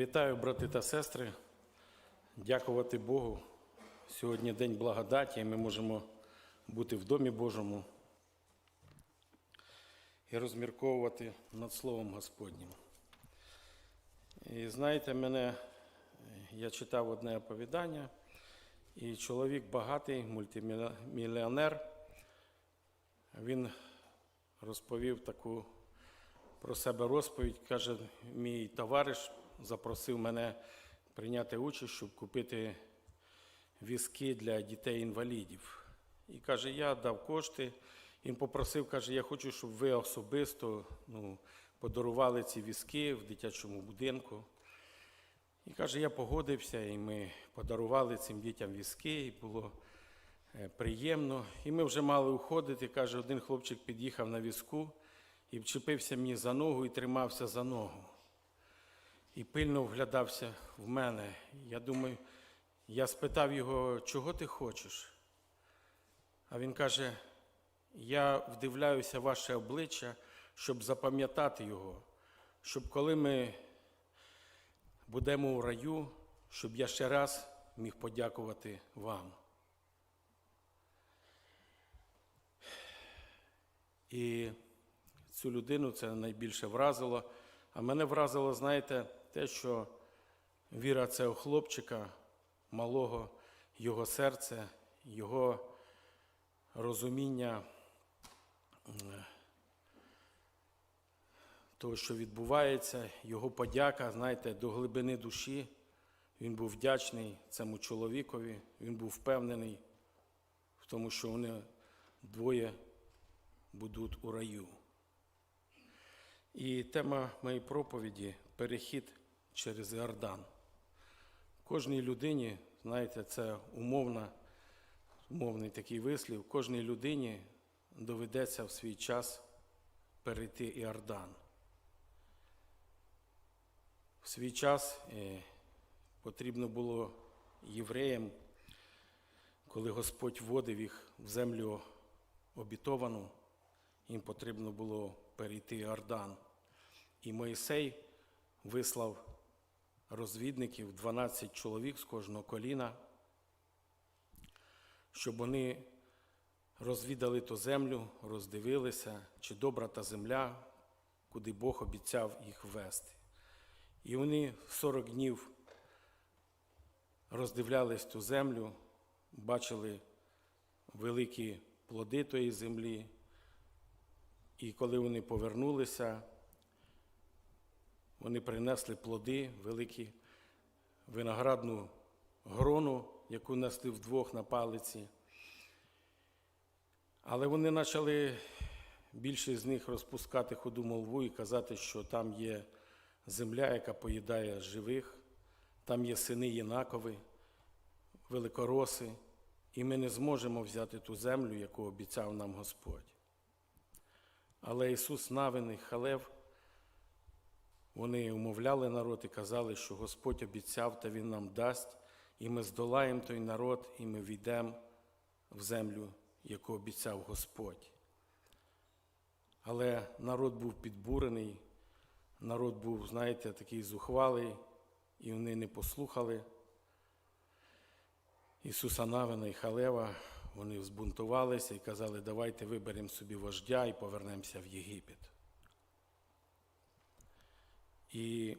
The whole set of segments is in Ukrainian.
Вітаю, брати та сестри. Дякувати Богу. Сьогодні день благодаті, і ми можемо бути в Домі Божому і розмірковувати над Словом Господнім. І знаєте, мене, я читав одне оповідання, і чоловік багатий, мультимільйонер, він розповів таку про себе розповідь. Каже, мій товариш запросив мене прийняти участь, щоб купити візки для дітей-інвалідів. І каже, я дав кошти. Він попросив, каже, я хочу, щоб ви особисто ну, подарували ці візки в дитячому будинку. І каже, я погодився, і ми подарували цим дітям візки, і було е, приємно. І ми вже мали уходити. Каже, один хлопчик під'їхав на візку і вчепився мені за ногу і тримався за ногу. І пильно вглядався в мене. Я думаю, я спитав його, чого ти хочеш? А він каже, я вдивляюся ваше обличчя, щоб запам'ятати його, щоб коли ми будемо у раю, щоб я ще раз міг подякувати вам. І цю людину це найбільше вразило. А мене вразило, знаєте, те, що віра цього хлопчика, малого, його серце, його розуміння е, того, що відбувається, його подяка, знаєте, до глибини душі. Він був вдячний цьому чоловікові, він був впевнений в тому, що вони двоє будуть у раю. І тема моєї проповіді перехід через Іордан. Кожній людині, знаєте, це умовна, умовний такий вислів, кожній людині доведеться в свій час перейти Іордан. В свій час е, потрібно було євреям, коли Господь вводив їх в землю обітовану, їм потрібно було перейти Іордан. І Моїсей вислав розвідників 12 чоловік з кожного коліна, щоб вони розвідали ту землю, роздивилися, чи добра та земля, куди Бог обіцяв їх ввести. І вони 40 днів роздивлялись ту землю, бачили великі плоди тої землі. І коли вони повернулися, вони принесли плоди, великі виноградну грону, яку несли вдвох на палиці. Але вони почали більшість з них розпускати ходу молву і казати, що там є земля, яка поїдає живих, там є сини Єнакови, великороси, і ми не зможемо взяти ту землю, яку обіцяв нам Господь. Але Ісус Навин і Халев, вони умовляли народ і казали, що Господь обіцяв, та Він нам дасть, і ми здолаємо той народ, і ми війдемо в землю, яку обіцяв Господь. Але народ був підбурений, народ був, знаєте, такий зухвалий, і вони не послухали Ісуса Навина і Халева. Вони збунтувалися і казали, давайте виберемо собі вождя і повернемося в Єгипет. І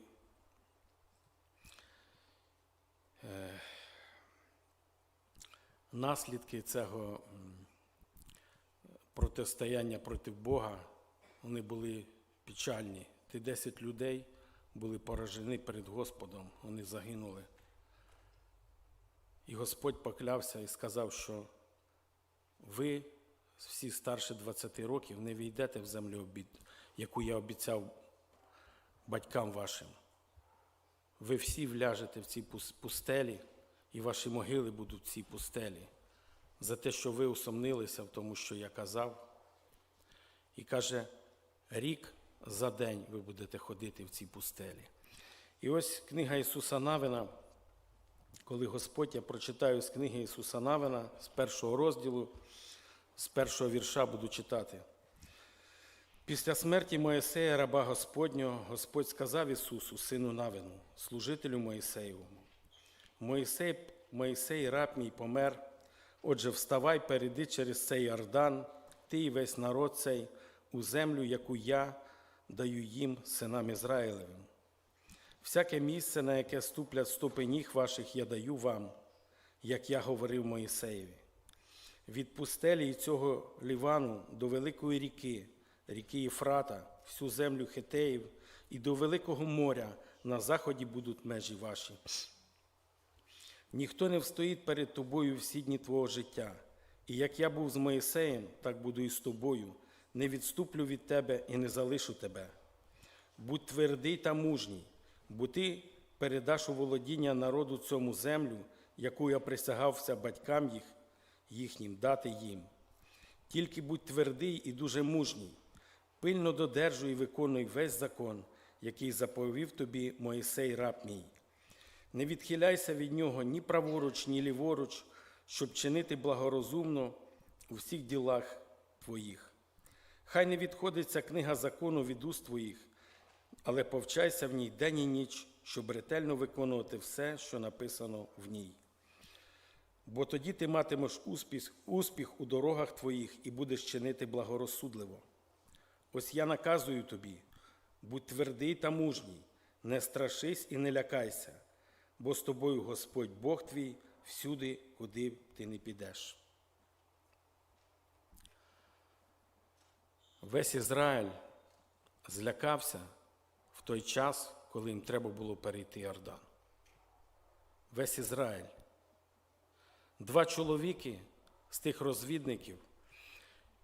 е, наслідки цього протистояння проти Бога, вони були печальні. Ті 10 людей були поражені перед Господом, вони загинули. І Господь поклявся і сказав, що ви, всі старше 20 років, не війдете в землю обід, яку я обіцяв батькам вашим. Ви всі вляжете в цій пустелі, і ваші могили будуть в цій пустелі, за те, що ви усомнилися в тому, що я казав. І каже, рік за день ви будете ходити в цій пустелі. І ось книга Ісуса Навина, коли Господь я прочитаю з книги Ісуса Навина, з першого розділу, з першого вірша буду читати. Після смерті Моїсея, раба Господнього, Господь сказав Ісусу, сину Навину, служителю Моїсеєвому, Моїсей, Моїсей, раб мій помер, отже, вставай, перейди через цей Йордан, ти і весь народ цей, у землю, яку я даю їм, синам Ізраїлевим. Всяке місце, на яке ступлять стопи ніг ваших, я даю вам, як я говорив Моїсеєві. Від пустелі і цього Лівану до великої ріки, ріки Єфрата, всю землю Хетеїв і до Великого моря на заході будуть межі ваші. Ніхто не встоїть перед тобою всі дні твого життя. І як я був з Моїсеєм, так буду і з тобою. Не відступлю від тебе і не залишу тебе. Будь твердий та мужній, бо ти передаш у володіння народу цьому землю, яку я присягався батькам їх, їхнім дати їм. Тільки будь твердий і дуже мужній, пильно додержуй і виконуй весь закон, який заповів тобі Моїсей раб мій. Не відхиляйся від нього ні праворуч, ні ліворуч, щоб чинити благорозумно у всіх ділах твоїх. Хай не відходить ця книга закону від уст твоїх, але повчайся в ній день і ніч, щоб ретельно виконувати все, що написано в ній. Бо тоді ти матимеш успіх, успіх у дорогах твоїх і будеш чинити благорозсудливо. Ось я наказую тобі, будь твердий та мужній, не страшись і не лякайся, бо з тобою Господь Бог твій всюди, куди б ти не підеш. Весь Ізраїль злякався в той час, коли їм треба було перейти Йордан. Весь Ізраїль. Два чоловіки з тих розвідників,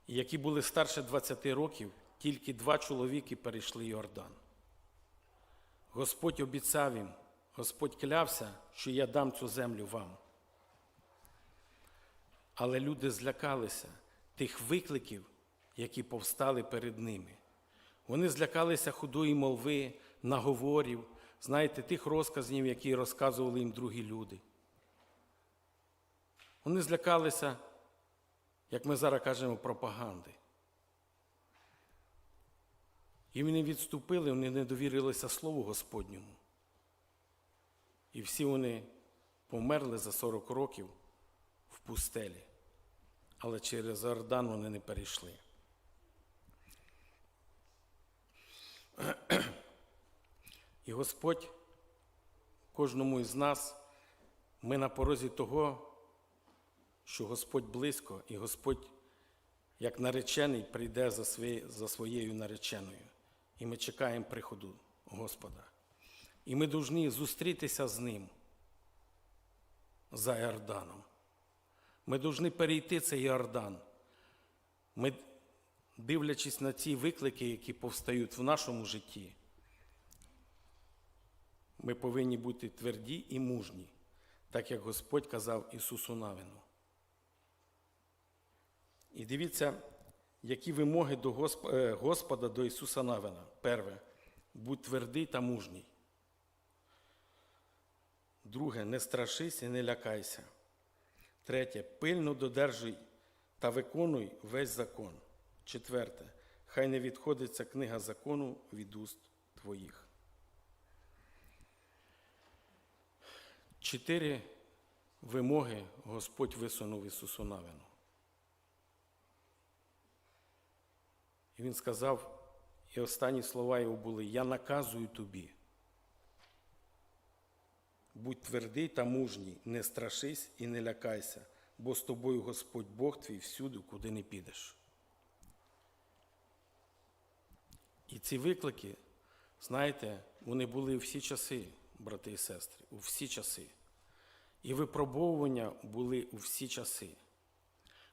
які були старше 20 років, тільки два чоловіки перейшли Йордан. Господь обіцяв їм, Господь клявся, що я дам цю землю вам. Але люди злякалися тих викликів, які повстали перед ними. Вони злякалися худої молви, наговорів, знаєте, тих розказів, які розказували їм другі люди. Вони злякалися, як ми зараз кажемо, пропаганди. І вони відступили, вони не довірилися Слову Господньому. І всі вони померли за 40 років в пустелі, але через Ордан вони не перейшли. І Господь кожному із нас, ми на порозі того, що Господь близько, і Господь, як наречений, прийде за, своєю нареченою. І ми чекаємо приходу Господа. І ми повинні зустрітися з Ним за Йорданом. Ми повинні перейти цей Йордан. Ми, дивлячись на ці виклики, які повстають в нашому житті, ми повинні бути тверді і мужні, так як Господь казав Ісусу Навину. І дивіться, які вимоги до е, Господа до Ісуса Навина. Перше, будь твердий та мужній. Друге, не страшись і не лякайся. Третє, пильно додержуй та виконуй весь закон. Четверте, хай не відходить ця книга закону від уст твоїх. Чотири вимоги Господь висунув Ісусу Навину. І він сказав, і останні слова його були: Я наказую тобі. Будь твердий та мужній, не страшись і не лякайся, бо з тобою Господь Бог твій всюди, куди не підеш. І ці виклики, знаєте, вони були у всі часи, брати і сестри, у всі часи. І випробовування були у всі часи.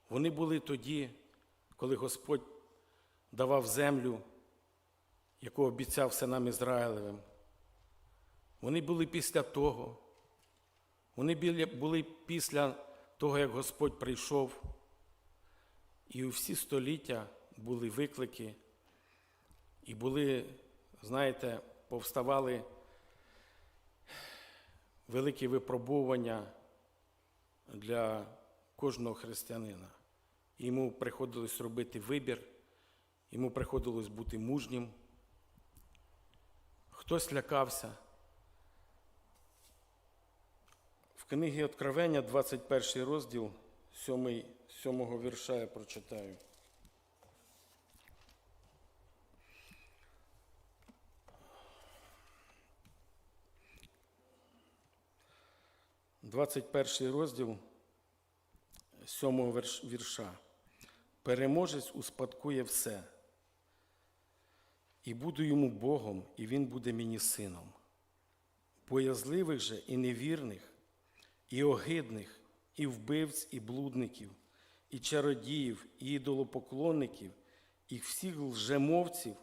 Вони були тоді, коли Господь давав землю, яку обіцяв синам Ізраїлевим. Вони були після того. Вони були після того, як Господь прийшов. І у всі століття були виклики, і були, знаєте, повставали великі випробування для кожного християнина. Йому приходилось робити вибір Йому приходилось бути мужнім. Хтось лякався. В книгі Откровення, 21 розділ, 7, 7 вірша я прочитаю. Двадцять перший розділ сьомого вірша. Переможець успадкує все. І буду йому Богом, і він буде мені сином. Боязливих же і невірних, і огидних, і вбивць, і блудників, і чародіїв, і ідолопоклонників, і всіх лжемовців,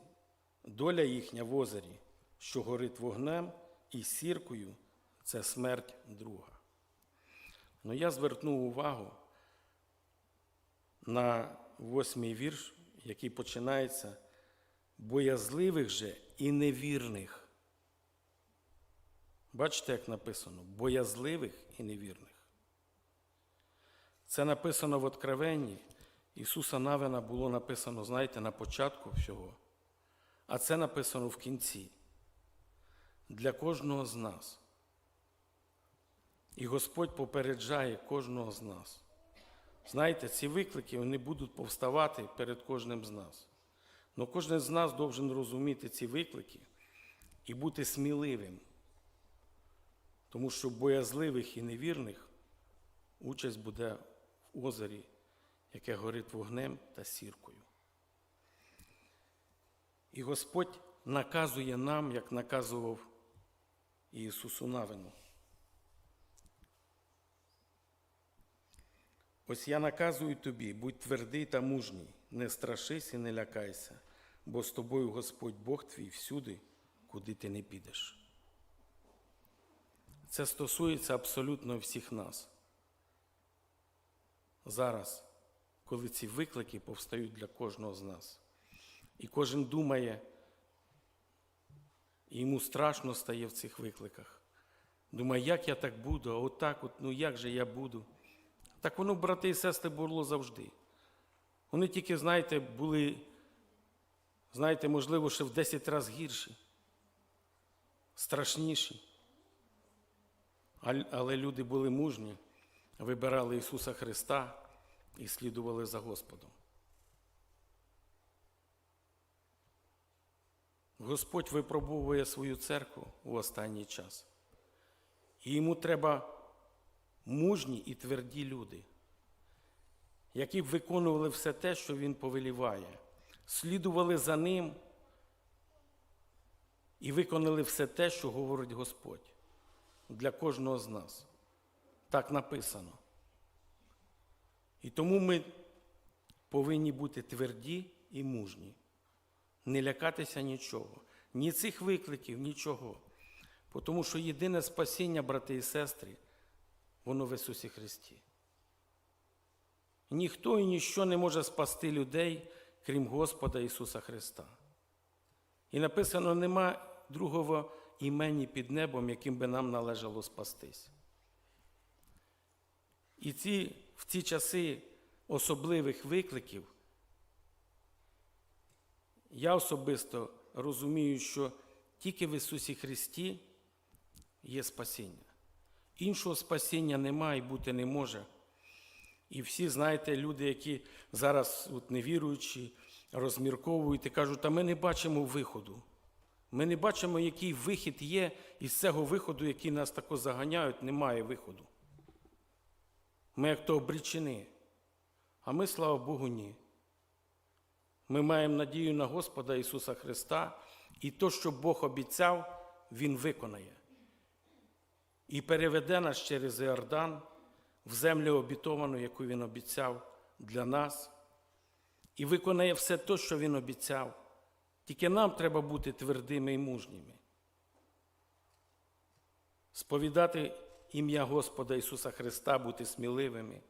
доля їхня в озері, що горить вогнем і сіркою, це смерть друга. Ну я звернув увагу на восьмий вірш, який починається боязливих же і невірних. Бачите, як написано? Боязливих і невірних. Це написано в Откровенні. Ісуса Навина було написано, знаєте, на початку всього. А це написано в кінці. Для кожного з нас. І Господь попереджає кожного з нас. Знаєте, ці виклики вони будуть повставати перед кожним з нас. Але кожен з нас должен розуміти ці виклики і бути сміливим. Тому що боязливих і невірних участь буде в озері, яке горить вогнем та сіркою. І Господь наказує нам, як наказував Ісусу Навину. Ось я наказую тобі, будь твердий та мужній, не страшись і не лякайся, бо з тобою Господь Бог твій всюди, куди ти не підеш. Це стосується абсолютно всіх нас. Зараз, коли ці виклики повстають для кожного з нас, і кожен думає, і йому страшно стає в цих викликах. Думає, як я так буду, а отак, от, ну як же я буду? Так воно, брати і сестри, було завжди. Вони тільки, знаєте, були, знаєте, можливо, ще в 10 разів гірші, страшніші. Але люди були мужні, вибирали Ісуса Христа і слідували за Господом. Господь випробовує свою церкву у останній час. І йому треба мужні і тверді люди, які б виконували все те, що він повеліває, слідували за ним і виконали все те, що говорить Господь для кожного з нас. Так написано. І тому ми повинні бути тверді і мужні, не лякатися нічого, ні цих викликів, нічого. Тому що єдине спасіння, брати і сестри, воно в Ісусі Христі. Ніхто і ніщо не може спасти людей, крім Господа Ісуса Христа. І написано, нема другого імені під небом, яким би нам належало спастись. І ці, в ці часи особливих викликів я особисто розумію, що тільки в Ісусі Христі є спасіння. Іншого спасіння немає і бути не може. І всі, знаєте, люди, які зараз от, невіруючі, розмірковують і кажуть, а ми не бачимо виходу. Ми не бачимо, який вихід є із цього виходу, який нас тако заганяють, немає виходу. Ми як то обречені. А ми, слава Богу, ні. Ми маємо надію на Господа Ісуса Христа, і то, що Бог обіцяв, Він виконає. І переведе нас через Іордан в землю обітовану, яку Він обіцяв для нас, і виконає все те, що Він обіцяв. Тільки нам треба бути твердими і мужніми. Сповідати ім'я Господа Ісуса Христа, бути сміливими.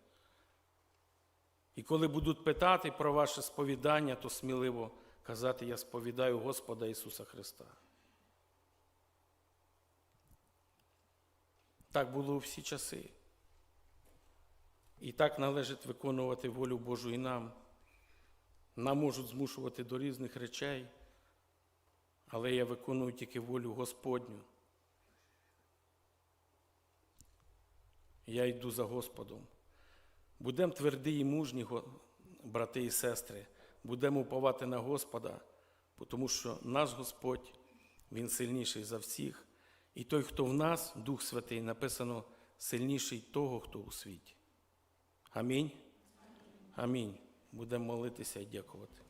І коли будуть питати про ваше сповідання, то сміливо казати, я сповідаю Господа Ісуса Христа. Так було у всі часи. І так належить виконувати волю Божу і нам. Нам можуть змушувати до різних речей, але я виконую тільки волю Господню. Я йду за Господом. Будемо тверді і мужні, брати і сестри, будемо уповати на Господа, тому що наш Господь, Він сильніший за всіх. І той, хто в нас, Дух Святий, написано, сильніший того, хто у світі. Амінь. Амінь. Будемо молитися і дякувати.